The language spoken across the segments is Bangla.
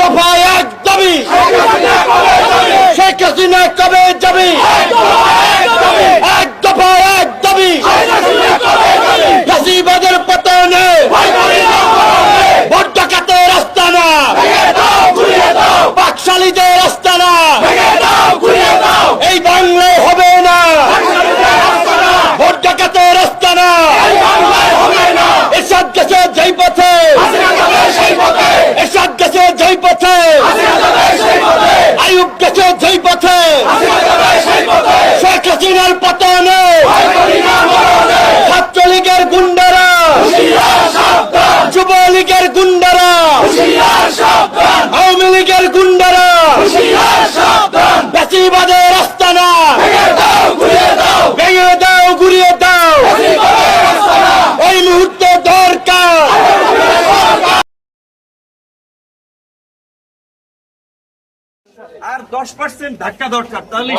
দফা এক দাবি। শেখ হাসিনা কবে যাবি এক দফা এক দাবি। হাসিবাদের পতনে। আর দশ পার্সেন্ট ধাক্কা দরকার তাহলে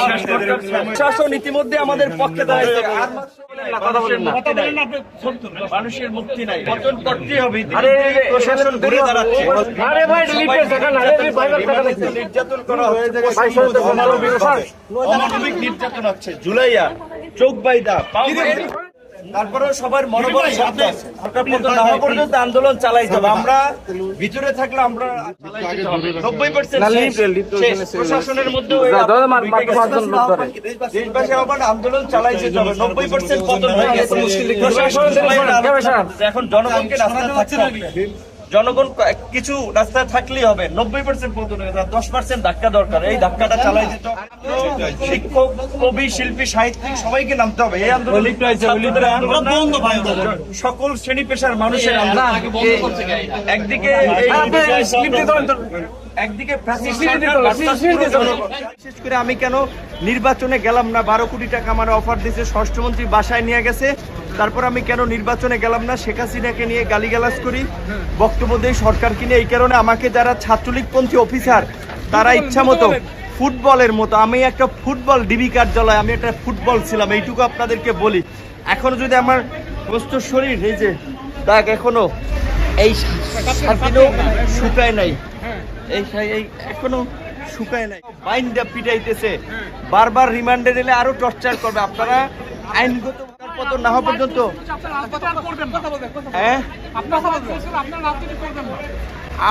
শাসন ইতিমধ্যে আমাদের পক্ষে দাঁড়াইছে। আর মানুষের মুক্তি নাই। মানুষের মুক্তি নাই। পতন করতেই হবে প্রশাসন ঘুরে দাঁড়াচ্ছে। নির্যাতন করা হয়েছে অমানবিক নির্যাতন হচ্ছে। জুলাইয়া চোখ বাইদা তারপরেও সবার মনোবল পর্যন্ত আন্দোলন চালাই যাবে আমরা ভিতরে থাকলে আমরা নব্বই পার্সেন্ট প্রশাসনের মধ্যে দেশবাসী আবার আন্দোলন চালাইছে যাবে নব্বই পার্সেন্ট পতন হয়ে গেছে। প্রশাসন সবাই রাস্তায়- এখন জনগণকে রাস্তায় থাকতে হবে। জনগণ কিছু রাস্তায় থাকলেই হবে। নব্বই পার্সেন্ট গেছে দশ পার্সেন্ট ধাক্কা দরকার। এই ধাক্কাটা চালাই দিতে শিক্ষক কবি শিল্পী সাহিত্যিক সবাইকে নামতে হবে। এই আন্দোলন সকল শ্রেণি পেশার মানুষের আন্দোলন। একদিকে একদিকে। বিশেষ করে আমি কেন নির্বাচনে গেলাম না? বারো কোটি টাকা আমার অফার দিয়েছে স্বরাষ্ট্রমন্ত্রী বাসায় নিয়ে গেছে। তারপর আমি কেন নির্বাচনে গেলাম না? শেখ হাসিনাকে নিয়ে গালিগালাজ করি বক্তব্য দেই সরকারকে নিয়ে। এই কারণে আমাকে যারা ছাত্রলীগপন্থী অফিসার তারা ইচ্ছা মতো ফুটবলের। মতো আমি একটা ফুটবল ডিবি কার্যালয় আমি একটা ফুটবল ছিলাম এইটুকু আপনাদেরকে বলি। এখনও যদি আমার প্রস্ত শরীর এই যে দাগ এখনও এই শুকায় নাই। এই এই এখনও শুকায় নাই। বাইনটা পিটাইতেছে। বারবার রিমান্ডে দিলে আরও টর্চার করবে। আপনারা আইনগত পতন না হওয়া পর্যন্ত। হ্যাঁ?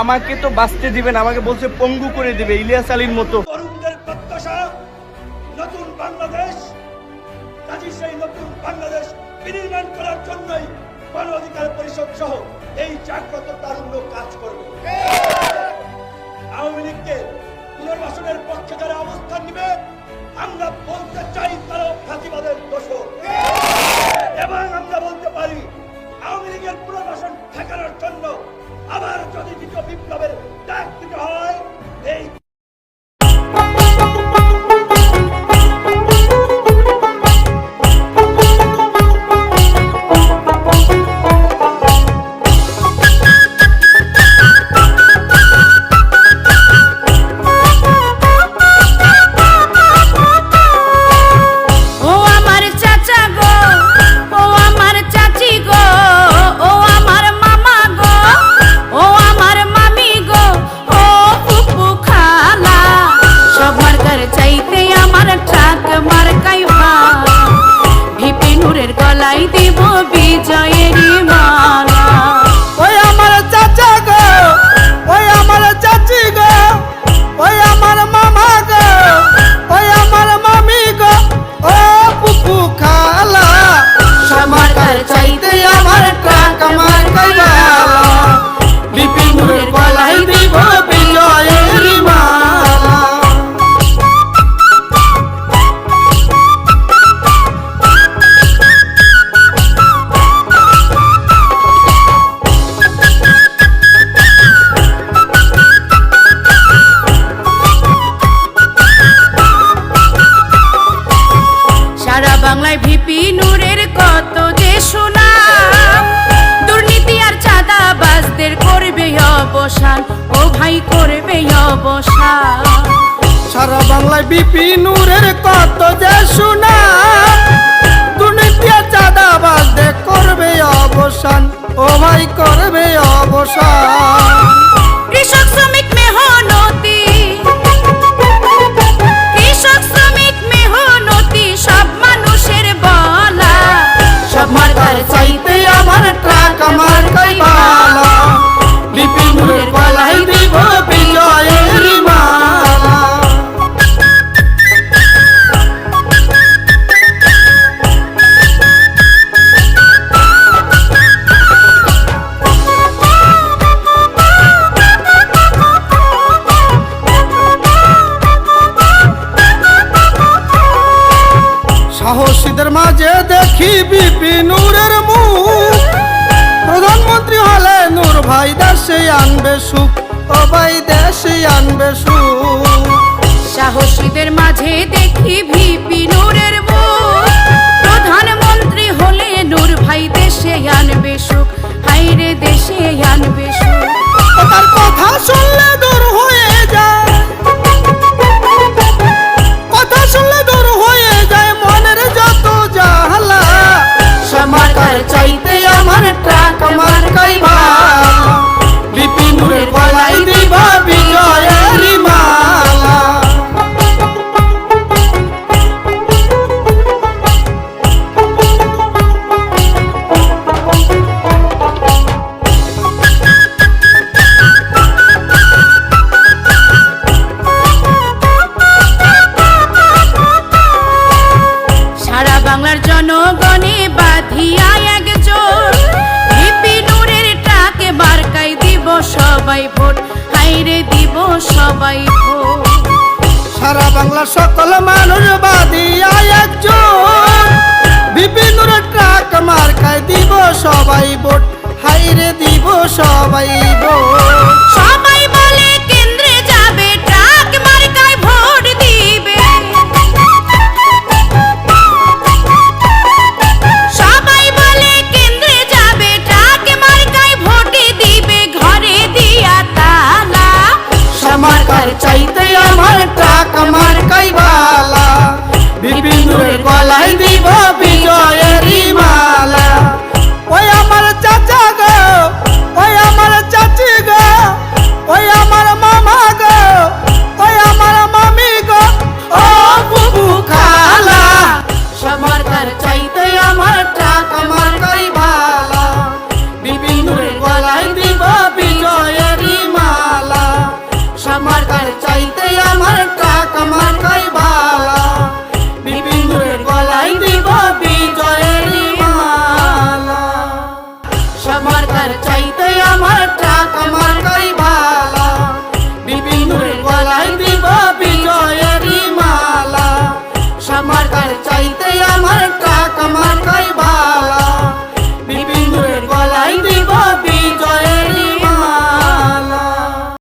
আমাকে তো বাঁচতে দিবেন, আমাকে বলছে পঙ্গু করে দিবে, ইলিয়াস আলীর মতো। অবস্থান আমরা বলতে চাই তারা ফাঁসিবাদের এবং আমরা বলতে পারি, আওয়ামী লীগের পুনর্বাসন ঠেকানোর জন্য আবার যদি দ্বিতীয় বিপ্লবের ডাক দিতে হয়, এই দেব বিপিনুরের কত যে শোনা দুর্নীতি চাঁদা বাজতে করবে অবসান। ও ভাই করবে অবসান। কৃষক শ্রমিক মেহনতি কৃষক শ্রমিক মেহনতি সব মানুষের বলা। সব মাতার চাইতে মেহন আনবে সুখ সবাই দেশে আনবে সুখ। সাহসীদের মাঝে দেখি ভিপি নূরের প্রধানমন্ত্রী হলে নূর ভাই দেশে আনবে সুখ হাইরে দেশে আনবে সুখ। তার কথা শুনলে দূর হয়ে সবাই ভোট। হাইরে দিব সবাই ভোট। সারা বাংলা সকল মানুষ বাদিয়া একজন বিপিনুর ট্রাক মার্কায় দিব সবাই ভোট। হাইরে দিব সবাই ভোট।